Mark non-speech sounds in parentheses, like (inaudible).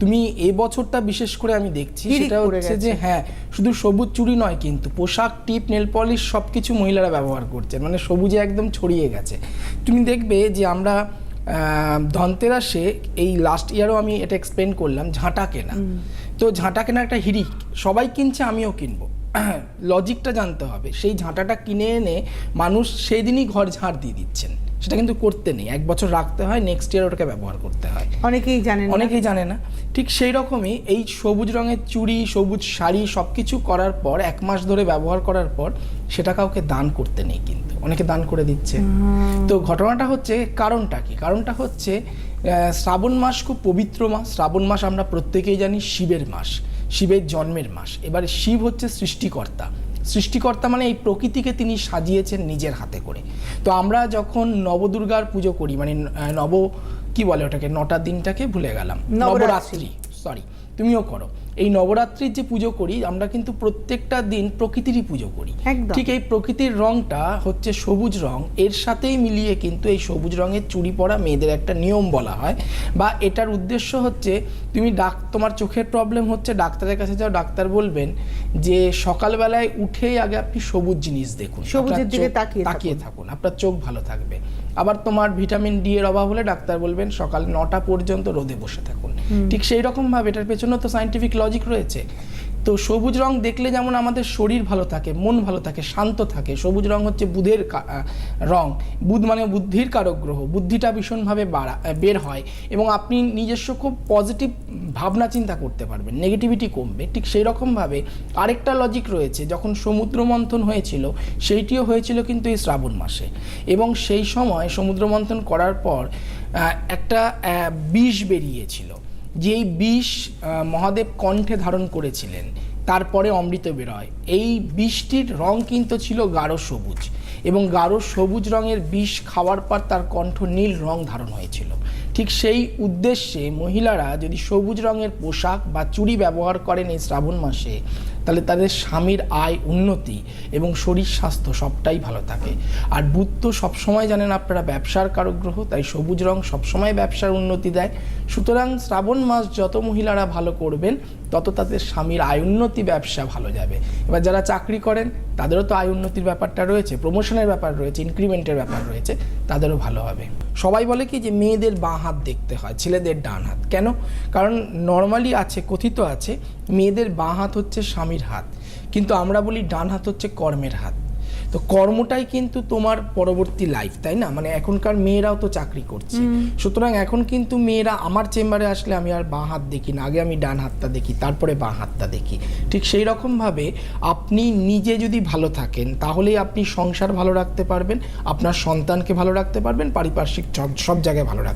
তুমি এ বছরটা বিশেষ করে আমি দেখছি সেটা হচ্ছে যে হ্যাঁ শুধু সবুজ চুড়ি নয় কিন্তু পোশাক টিপ নেল পলিশ সব কিছু মহিলারা ব্যবহার করছে মানে সবুজে একদম ছড়িয়ে গেছে। তুমি দেখবে যে আমরা ধনতেরাসে এই লাস্ট ইয়ারও আমি এটা এক্সপ্লেন করলাম ঝাঁটা কেনা। তো ঝাঁটা কেনা একটা হিড়িক সবাই কিনছে আমিও কিনবো। (clears throat) লজিকটা জানতে হবে সেই ঝাঁটাটা কিনে এনে মানুষ সেই দিনই ঘর ঝাড় দিয়ে দিচ্ছেন। সেটা কিন্তু করতে নেই। এক বছর রাখতে হয় নেক্সট ইয়ার ওটাকে ব্যবহার করতে হয়। অনেকেই জানে অনেকেই জানে না। ঠিক সেই রকমই এই সবুজ রঙের চুড়ি সবুজ শাড়ি সব কিছু করার পর এক মাস ধরে ব্যবহার করার পর সেটা কাউকে দান করতে নেই কিন্তু। অনেকে দান করে দিচ্ছে। তো ঘটনাটা হচ্ছে কারণটা কি? কারণটা হচ্ছে আহ, শ্রাবণ মাস খুব পবিত্র মাস। শ্রাবণ মাস আমরা প্রত্যেকেই জানি শিবের মাস শিবের জন্মের মাস। এবারে শিব হচ্ছে সৃষ্টিকর্তা। সৃষ্টিকর্তা মানে এই প্রকৃতিকে তিনি সাজিয়েছেন নিজের হাতে করে। তো আমরা যখন নবদুর্গার পুজো করি মানে নব কি বলে ওটাকে নটা দিনটাকে ভুলে গেলাম। নবরাত্রি। সরি তুমিও করো। এই নবরাত্রির যে পুজো করি আমরা কিন্তু প্রত্যেকটা দিন প্রকৃতিরই পুজো করি। ঠিক এই প্রকৃতির রংটা হচ্ছে সবুজ রং। এর সাথেই মিলিয়ে কিন্তু এই সবুজ রঙের চুড়ি পরা মেয়েদের একটা নিয়ম বলা হয়। বা এটার উদ্দেশ্য হচ্ছে তুমি ডাক তোমার চোখের প্রবলেম হচ্ছে ডাক্তারের কাছে যাও ডাক্তার বলবেন যে সকালবেলায় উঠেই আগে আপনি সবুজ জিনিস দেখুন। সবুজের দিকে তাকিয়ে তাকিয়ে থাকুন। আপনার চোখ ভালো থাকবে। আবার তোমার ভিটামিন ডি এর অভাব হলে ডাক্তার বলবেন সকাল নটা পর্যন্ত রোদে বসে থাকুন। ঠিক সেই রকম ভাবে এটার পেছনে তো সাইন্টিফিক লজিক রয়েছে। তো সবুজ রং দেখলে যেমন আমাদের শরীর ভালো থাকে, মন ভালো থাকে, শান্ত থাকে, সবুজ রং হচ্ছে বুধের রং। বুধ মানে বুদ্ধির কারক গ্রহ, বুদ্ধিটা ভীষণভাবে বাড়া বের হয় এবং আপনি নিজস্ব খুব পজিটিভ ভাবনা চিন্তা করতে পারবেন নেগেটিভিটি কমবে। ঠিক সেই রকমভাবে আরেকটা লজিক রয়েছে, যখন সমুদ্র মন্থন হয়েছিল, সেইটিও হয়েছিল কিন্তু এই শ্রাবণ মাসে। এবং সেই সময় সমুদ্র মন্থন করার পর একটা বিষ বেরিয়েছিল। যেই বিষ মহাদেব কণ্ঠে ধারণ করেছিলেন, তারপরে অমৃত বেরোয়। এই বিষটির রং কিন্তু ছিল গাঢ় সবুজ এবং গাঢ় সবুজ রঙের বিষ খাওয়ার পর তার কণ্ঠ নীল রং ধারণ হয়েছিল। ঠিক সেই উদ্দেশ্যে মহিলারা যদি সবুজ রঙের পোশাক বা চুড়ি ব্যবহার করেন এই শ্রাবণ মাসে তাহলে তাদের স্বামীর আয় উন্নতি এবং শরীর স্বাস্থ্য সবটাই ভালো থাকে। আর বুধ তো সবসময় জানেন আপনারা ব্যবসার কারক গ্রহ, তাই সবুজ রং সবসময় ব্যবসার উন্নতি দেয়। সুতরাং শ্রাবণ মাস যত মহিলারা ভালো করবেন, তত তাদের স্বামীর আয় উন্নতি ব্যবসা ভালো যাবে। এবার যারা চাকরি করেন, তাদেরও তো আয় উন্নতির ব্যাপারটা রয়েছে প্রমোশনের ব্যাপার রয়েছে ইনক্রিমেন্টের ব্যাপার রয়েছে, তাদেরও ভালো হবে। সবাই বলে কি যে মেয়েদের বাঁ হাত দেখতে হয়, ছেলেদের ডান হাত। কেন? কারণ নর্মালি আছে, কথিত আছে, মেয়েদের বাঁ হাত হচ্ছে স্বামীর হাত। কিন্তু আমরা বলি ডান হাত হচ্ছে কর্মের হাত। তো কর্মটাই কিন্তু তোমার পরবর্তী লাইফ তাই না? মানে এখনকার মেয়েরাও তো চাকরি করছে। সুতরাং এখন কিন্তু মেয়েরা আমার চেম্বারে আসলে আমি আর বাঁ হাত দেখি না। আগে আমি ডান হাতটা দেখি তারপরে বাঁ হাতটা দেখি। ঠিক সেই রকমভাবে আপনি নিজে যদি ভালো থাকেন তাহলেই আপনি সংসার ভালো রাখতে পারবেন আপনার সন্তানকে ভালো রাখতে পারবেন পারিপার্শ্বিক সব- জায়গায় ভালো রাখতে